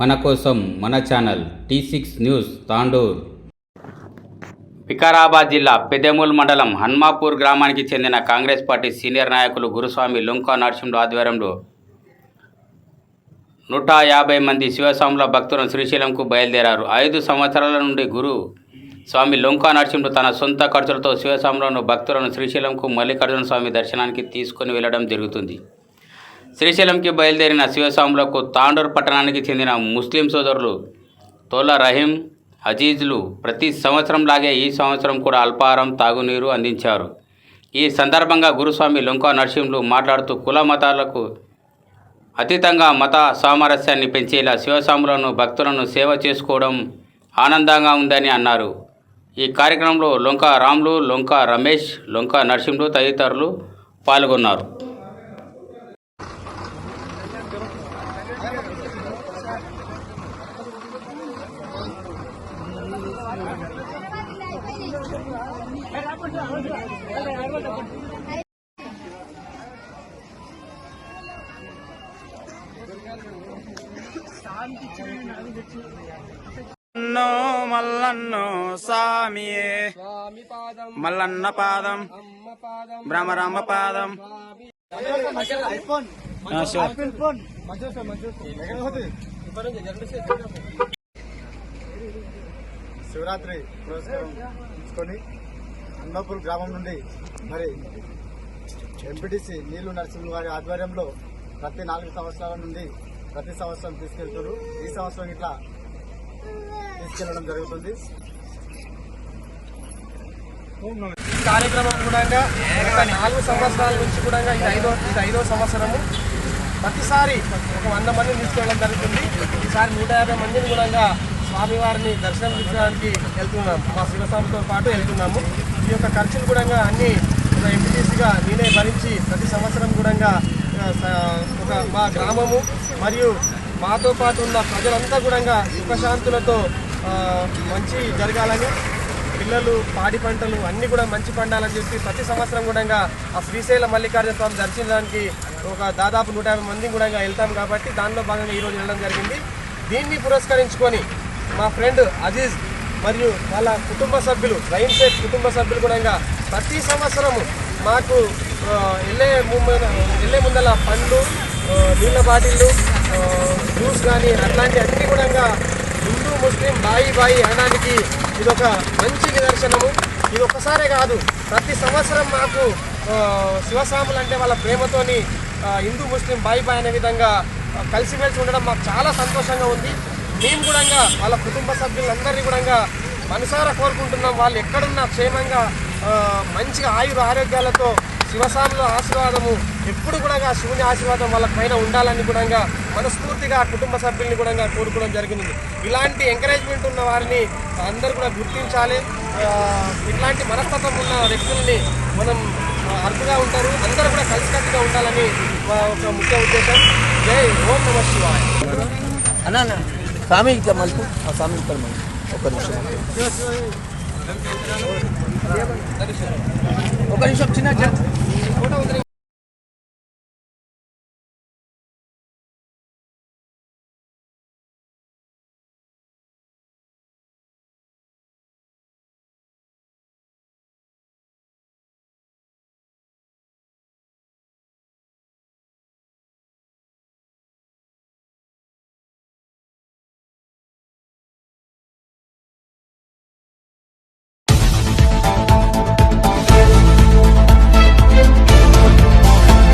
మన కోసం మన channel T six news Tandur. Vikarabad జిల్లా పెద్దెమూల్ మండలం హన్మాపూర్ గ్రామానికి చెందిన కాంగ్రెస్ పార్టీ సీనియర్ నాయకులు గురుస్వామి లుంకా నరసింహుడు ఆధ్వర్యంలో నూట యాభై మంది శివస్వాముల భక్తులను శ్రీశైలంకు బయలుదేరారు. ఐదు సంవత్సరాల నుండి గురు స్వామి లొంకా నరసింహుడు తన సొంత ఖర్చులతో శివస్వాములను భక్తులను శ్రీశైలంకు మల్లికార్జున స్వామి దర్శనానికి తీసుకొని వెళ్ళడం జరుగుతుంది. శ్రీశైలంకి బయలుదేరిన శివస్వాములకు తాండూరు పట్టణానికి చెందిన ముస్లిం సోదరులు తోలా రహీం అజీజ్లు ప్రతి సంవత్సరంలాగే ఈ సంవత్సరం కూడా అల్పాహారం తాగునీరు అందించారు. ఈ సందర్భంగా గురుస్వామి లొంకా నరసింహులు మాట్లాడుతూ కుల మతాలకు అతీతంగా మత సామరస్యాన్ని పెంచేలా శివస్వాములను భక్తులను సేవ చేసుకోవడం ఆనందంగా ఉందని అన్నారు. ఈ కార్యక్రమంలో లొంక రాములు లొంకా రమేష్ లొంకా నరసింహులు తదితరులు పాల్గొన్నారు. మల్లన్నో పాదం మల్లన్న పాదం. అమ్మ పాదం. భ్రమరామ పాదం. శివరాత్రి పురస్కారం తీసుకొని అన్నపూర్ గ్రామం నుండి మరి ఎంపీటీసీ నీళ్ళు నరసింహ గారి ఆధ్వర్యంలో ప్రతి నాలుగు సంవత్సరాల నుండి ప్రతి సంవత్సరం తీసుకెళ్తున్నారు ఈ సంవత్సరం ఇట్లా తీసుకెళ్ళడం జరుగుతుంది. ఈ కార్యక్రమం కూడా నాలుగు సంవత్సరాల నుంచి కూడా ఇది ఐదో ఇది ఐదో సంవత్సరము. ప్రతిసారి ఒక వంద మందిని తీసుకెళ్ళడం జరుగుతుంది. ఈసారి నూట యాభై మందిని కూడా స్వామివారిని దర్శనం ఇచ్చడానికి వెళ్తున్నాం మా శివస్వామితో పాటు వెళ్తున్నాము. ఈ యొక్క ఖర్చులు కూడా అన్ని ఒక ఎంపీటీసీగా నేనే భరించి ప్రతి సంవత్సరం కూడా ఒక మా గ్రామము మరియు మాతో పాటు ఉన్న ప్రజలంతా కూడా సుఖశాంతులతో మంచి జరగాలని పిల్లలు పాడి పంటలు అన్నీ కూడా మంచి పండాలని చెప్పి ప్రతి సంవత్సరం కూడా ఆ శ్రీశైల మల్లికార్జున స్వామి దర్శించడానికి ఒక దాదాపు నూట యాభై మంది కూడా వెళ్తాం కాబట్టి దానిలో భాగంగా ఈరోజు వెళ్ళడం జరిగింది. దీన్ని పురస్కరించుకొని మా ఫ్రెండ్ అజీజ్ మరియు వాళ్ళ కుటుంబ సభ్యులు రైన్ సేఫ్ కుటుంబ సభ్యులు కూడా ప్రతి సంవత్సరము మాకు వెళ్ళే ముందు వెళ్ళే ముందల పండ్లు నీళ్ళ బాటిళ్ళు జ్యూస్ కానీ అట్లాంటి అన్ని కూడా హిందూ ముస్లిం బాయి బాయి అనడానికి ఇది ఒక మంచి నిదర్శనము. ఇది ఒక్కసారే కాదు ప్రతి సంవత్సరం మాకు శివసాములు అంటే వాళ్ళ ప్రేమతోని హిందూ ముస్లిం బాయి బాయి అనే విధంగా కలిసిమెలిసి ఉండడం మాకు చాలా సంతోషంగా ఉంది. మేము కూడా వాళ్ళ కుటుంబ సభ్యులందరినీ కూడా మనసారా కోరుకుంటున్నాం. వాళ్ళు ఎక్కడున్నా క్షేమంగా మంచిగా ఆయుర ఆరోగ్యాలతో శివస్వాముల ఆశీర్వాదము ఎప్పుడు కూడా శివుని ఆశీర్వాదం వాళ్ళ పైన ఉండాలని కూడా మనస్ఫూర్తిగా కుటుంబ సభ్యుల్ని కూడా కోరుకోవడం జరిగింది. ఇలాంటి ఎంకరేజ్మెంట్ ఉన్న వారిని అందరూ కూడా గుర్తించాలి. ఇలాంటి ఇట్లాంటి మనస్తత్వం ఉన్న వ్యక్తుల్ని మనం అర్థగా ఉంటారు. అందరూ కూడా కలిసికట్టుగా ఉండాలని మా ఒక ముఖ్య ఉద్దేశం. జై ఓం నమ శివాయ. అన్న అన్న స్వామి ఇట్లా మలుపు ఆ స్వామి ఇక్కడ మలుపు ఒక నిమిషం